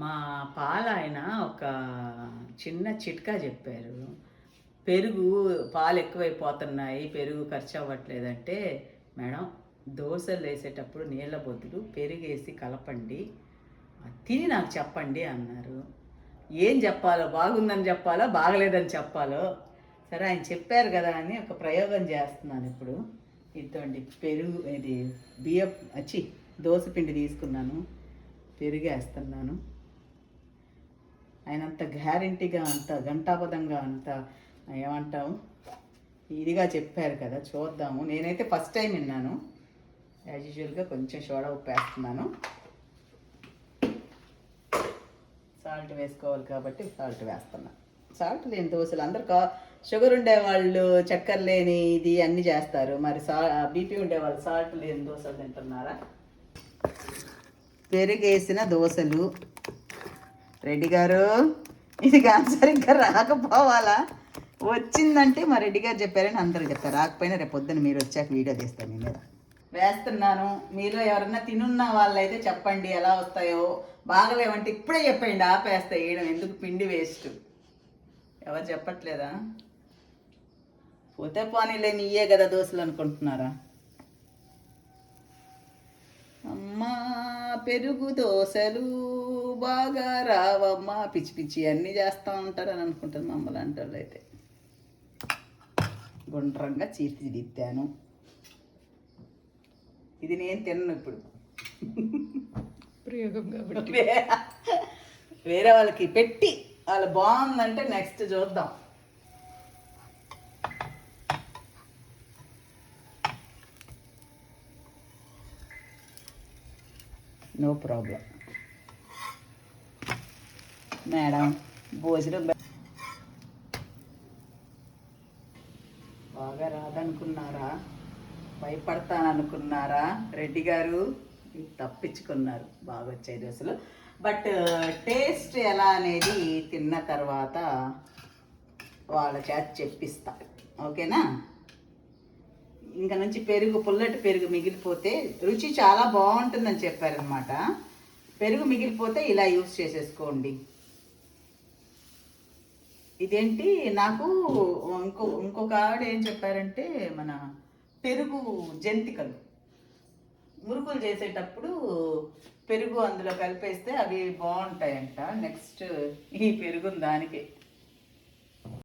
మా పాల ఆయన ఒక చిన్న చిట్కా చెప్పారు. పెరుగు పాలు ఎక్కువైపోతున్నాయి పెరుగు ఖర్చు అవ్వట్లేదంటే మేడం దోశలు వేసేటప్పుడు నీళ్ళ బొద్దులు పెరుగేసి కలపండి. తిని నాకు చెప్పండి అన్నారు. ఏం చెప్పాలో బాగుందని చెప్పాలో బాగలేదని చెప్పాలో? సరే ఆయన చెప్పారు కదా అని ఒక ప్రయోగం చేస్తున్నాను ఇప్పుడు. ఇదండి పెరుగు ఇది బియ్యం వచ్చి దోశ పిండి తీసుకున్నాను పెరుగు వేస్తున్నాను ఆయన అంత గ్యారంటీగా అంత గంటాపదంగా అంత ఏమంటాం ఇదిగా చెప్పారు కదా చూద్దాము. నేనైతే ఫస్ట్ టైం విన్నాను. యాజ్ యూజువల్గా కొంచెం సోడా ఉప్పు వేస్తున్నాను. సాల్ట్ వేసుకోవాలి కాబట్టి సాల్ట్ వేస్తున్నా. సాల్ట్ లేని దోశలు అందరు కా షుగర్ ఉండే వాళ్ళు చక్కెర లేని ఇది అన్నీ చేస్తారు. మరి సా బీపీ ఉండే వాళ్ళు సాల్ట్ లేని దోశలు తింటున్నారా? పెరుగేసిన దోశలు. రెడ్డి గారు ఇది సరిగ్గా రాకపోవాలా? వచ్చిందంటే మా రెడ్డి గారు చెప్పారని అందరూ చెప్తారు. రాకపోయినా రేపు పొద్దున్న మీరు వచ్చాక వీడియో తీస్తాను మీ మీద. వేస్తున్నాను. మీలో ఎవరన్నా తినున్న వాళ్ళైతే చెప్పండి ఎలా వస్తాయో. బాగలేవంటే ఇప్పుడే చెప్పండి ఆపేస్తా వేయడం. ఎందుకు? పిండి వేస్ట్. ఎవరు చెప్పట్లేదా? పోతే పోనీలే నీయే కదా దోశలు అనుకుంటున్నారా? అమ్మా పెరుగు దోశలు. బాగా రావమ్మా పిచ్చి పిచ్చి అన్నీ చేస్తూ ఉంటారని అనుకుంటారు మమ్మల్ని అంటారు అయితే. గుండ్రంగా తీర్చిదిద్దాను ఇది నేను తిన్నాను ఇప్పుడు. ప్రయోగం కాబట్టి. వే- వేరే వాళ్ళకి పెట్టి వాళ్ళు బాగుందంటే నెక్స్ట్ చూద్దాం. నో ప్రాబ్లం మేడం భోజనం బాగా రాదనుకున్నారా? భయపడతాననుకున్నారా? రెడ్డి గారు తప్పించుకున్నారు బాగా వచ్చాయి దోశలు బట్ టేస్ట్ ఎలా అనేది తిన్న తర్వాత వాళ్ళ చేత చెప్పిస్తా. ఓకేనా? ఇంకా నుంచి పెరుగు పుల్లటి పెరుగు మిగిలిపోతే రుచి చాలా బాగుంటుందని చెప్పారనమాట పెరుగు మిగిలిపోతే ఇలా యూస్ చేసేసుకోండి. ఇదేంటి? నాకు ఇంకో ఇంకొక ఆవిడ ఏం చెప్పారంటే మన పెరుగు జంతికలు. మురుకులు చేసేటప్పుడు పెరుగు అందులో కలిపేస్తే అవి బాగుంటాయంట. నెక్స్ట్ ఈ పెరుగు దానికి.